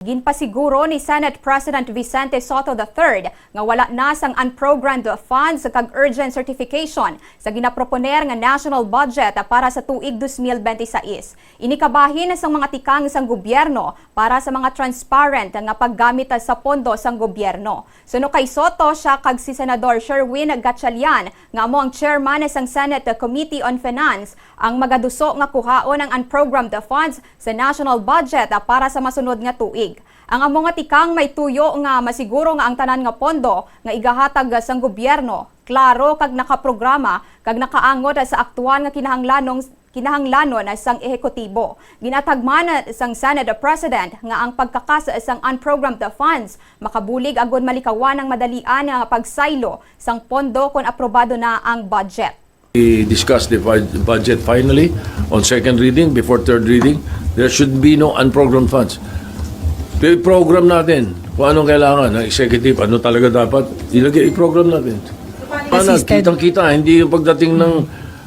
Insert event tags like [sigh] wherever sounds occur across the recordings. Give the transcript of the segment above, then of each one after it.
Ginpasiguro ni Senate President Vicente Soto III nga wala na sang unprogrammed funds kag urgent certification sa ginaproponer nga national budget para sa tuig 2026. Inikabahin sang mga tikang sang gobyerno para sa mga transparent nga paggamit sa pondo sang gobyerno. Suno kay Soto siya kag si Senador Sherwin Gatchalian nga amo ang chairman sang Senate Committee on Finance ang magaduso nga kuhaon ang unprogrammed funds sa national budget para sa masunod nga tuig. Ang amo nga tikang may tuyo nga masiguro nga ang tanan nga pondo nga igahatag sang gobyerno klaro kag nakaprograma kag nakaangot sa aktual nga kinahanglanong kinahanglanon sang ehekutibo. Ginatagman sang Senate President nga ang pagkakas sang unprogrammed funds makabulig agon malikawan ang madalian nga pagsaylo sang pondo kon aprobado na ang budget. We discussed the bud- budget finally on second reading, before third reading. There should be no unprogrammed funds. I-program natin kung anong kailangan ng executive, ano talaga dapat, ilagay, i-program natin. Paano, kitang-kita, hindi yung pagdating ng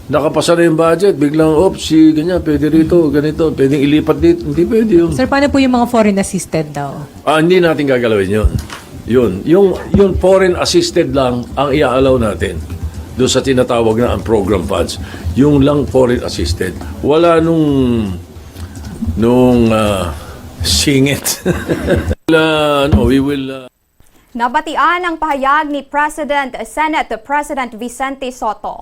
nakapasa na yung budget, biglang, oops, si ganyan, pwede rito, ganito, pwedeng ilipat dito, hindi pwede yun. Sir, paano po yung mga foreign assisted daw? Ah, hindi natin gagalawin yun. Yun. Yung, yung foreign assisted lang ang iaalaw natin doon sa tinatawag na ang program funds. Yung lang foreign assisted. Wala nung nung ah, singit. [laughs] Wala, no, we will ah, Nabatian ang pahayag ni President Senate President Vicente Soto.